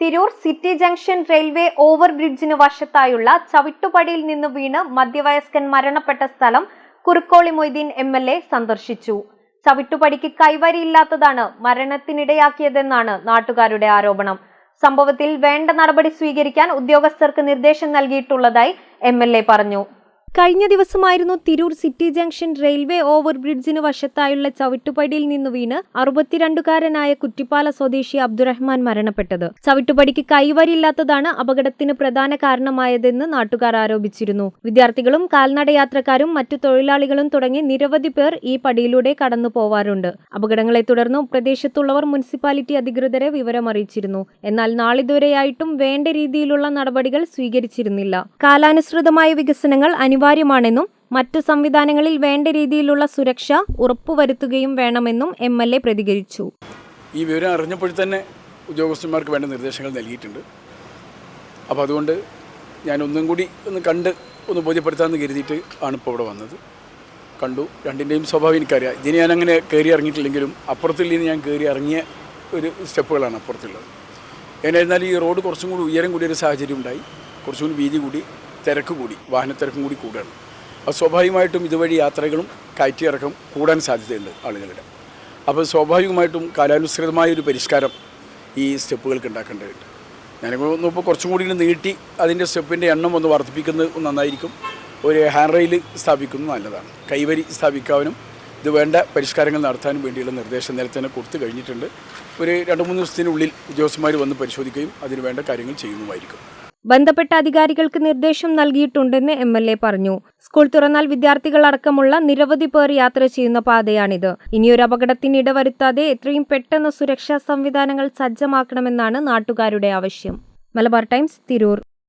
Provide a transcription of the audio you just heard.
Tirur city junction railway over ബ്രിഡ്ജിന് വശത്തായുള്ള ചവിട്ടുപടിയിൽ നിന്ന് വീണ് മധ്യവയസ്കൻ മരണപ്പെട്ട സ്ഥലം Kurukkoli Moideen M L A സന്ദർശിച്ചു. ചവിട്ടുപടിക്ക് കൈവരിയില്ലാത്തതാണ് മരണത്തിനിടയാക്കിയതെന്നാണ് നാട്ടുകാരുടെ ആരോപണം. സംഭവത്തിൽ വേണ്ട നടപടി സ്വീകരിക്കാൻ ഉദ്യോഗസ്ഥർക്ക് നിർദ്ദേശം നൽകിയിട്ടുള്ളതായി എം പറഞ്ഞു. കഴിഞ്ഞ ദിവസമായിരുന്നു Tirur city junction railway over ബ്രിഡ്ജിന് വശത്തായുള്ള ചവിട്ടുപടിയിൽ നിന്ന് വീണ് അറുപത്തിരണ്ടുകാരനായ കുറ്റിപ്പാല സ്വദേശി അബ്ദുറഹ്മാൻ മരണപ്പെട്ടത്. ചവിട്ടുപടിക്ക് കൈവരില്ലാത്തതാണ് അപകടത്തിന് പ്രധാന കാരണമായതെന്ന് നാട്ടുകാർ ആരോപിച്ചിരുന്നു. വിദ്യാർത്ഥികളും കാൽനടയാത്രക്കാരും മറ്റു തൊഴിലാളികളും തുടങ്ങി നിരവധി പേർ ഈ പടിയിലൂടെ കടന്നു പോവാറുണ്ട്. അപകടങ്ങളെ തുടർന്ന് പ്രദേശത്തുള്ളവർ മുനിസിപ്പാലിറ്റി അധികൃതരെ വിവരമറിയിച്ചിരുന്നു. എന്നാൽ നാളിതുവരെയായിട്ടും വേണ്ട രീതിയിലുള്ള നടപടികൾ സ്വീകരിച്ചിരുന്നില്ല. കാലാനുസൃതമായ വികസനങ്ങൾ അനിവാര്യമാണെന്നും മറ്റു സംവിധാനങ്ങളിൽ വേണ്ട രീതിയിലുള്ള സുരക്ഷ ഉറപ്പുവരുത്തുകയും വേണമെന്നും എം എൽ എ പ്രതികരിച്ചു. ഈ വിവരം അറിഞ്ഞപ്പോൾ തന്നെ ഉദ്യോഗസ്ഥന്മാർക്ക് വേണ്ട നിർദ്ദേശങ്ങൾ നൽകിയിട്ടുണ്ട്. അപ്പോൾ അതുകൊണ്ട് ഞാൻ ഒന്നും കൂടി ഒന്ന് കണ്ട് ഒന്ന് ബോധ്യപ്പെടുത്താമെന്ന് കരുതിയിട്ട് ആണ് ഇപ്പോൾ ഇവിടെ വന്നത്. കണ്ടു രണ്ടിന്റെയും സ്വഭാവം എനിക്കറിയാം. ഇതിന് ഞാൻ അങ്ങനെ കയറി ഇറങ്ങിയിട്ടില്ലെങ്കിലും അപ്പുറത്തിൽ നിന്ന് ഞാൻ കയറി ഇറങ്ങിയ ഒരു സ്റ്റെപ്പുകളാണ് അപ്പുറത്തുള്ളത്. എന്നായിരുന്നാലും ഈ റോഡ് കുറച്ചും കൂടി ഉയരം കൂടിയൊരു സാഹചര്യം ഉണ്ടായി. കുറച്ചും കൂടി വീതി കൂടി. തിരക്ക് കൂടി വാഹനത്തിരക്കും കൂടി കൂടുകയാണ്. അപ്പോൾ സ്വാഭാവികമായിട്ടും ഇതുവഴി യാത്രകളും കയറ്റിയിറക്കം കൂടാൻ സാധ്യതയുണ്ട് ആളുകളുടെ. അപ്പോൾ സ്വാഭാവികമായിട്ടും കാലാനുസൃതമായ ഒരു പരിഷ്കാരം ഈ സ്റ്റെപ്പുകൾക്ക് ഉണ്ടാക്കേണ്ടതുണ്ട്. ഞാനിപ്പോൾ ഇപ്പോൾ കുറച്ചും കൂടി നീട്ടി അതിന്റെ സ്റ്റെപ്പിന്റെ എണ്ണം ഒന്ന് വർദ്ധിപ്പിക്കുന്നത് നന്നായിരിക്കും. ഒരു ഹാൻഡ് റെയിൽ സ്ഥാപിക്കുന്നത് നല്ലതാണ്. കൈവരി സ്ഥാപിക്കാനും ഇത് വേണ്ട പരിഷ്കാരങ്ങൾ നടത്താനും വേണ്ടിയുള്ള നിർദ്ദേശം നേരത്തെ തന്നെ കൊടുത്തു കഴിഞ്ഞിട്ടുണ്ട്. ഒരു രണ്ട് മൂന്ന് ദിവസത്തിനുള്ളിൽ ഉദ്യോഗസ്ഥന്മാർ വന്ന് പരിശോധിക്കുകയും അതിന് വേണ്ട കാര്യങ്ങൾ ചെയ്യുന്നതുമായിരിക്കും. ബന്ധപ്പെട്ട അധികാരികൾക്ക് നിർദ്ദേശം നൽകിയിട്ടുണ്ടെന്ന് എം എൽ എ പറഞ്ഞു. സ്കൂൾ തുറന്നാൽ വിദ്യാർത്ഥികൾ അടക്കമുള്ള നിരവധി പേർ യാത്ര ചെയ്യുന്ന പാതയാണിത്. ഇനിയൊരു അപകടത്തിന് ഇടവരുത്താതെ എത്രയും പെട്ടെന്ന് സുരക്ഷാ സംവിധാനങ്ങൾ സജ്ജമാക്കണമെന്നാണ് നാട്ടുകാരുടെ ആവശ്യം. മലബാർ ടൈംസ് തിരൂർ.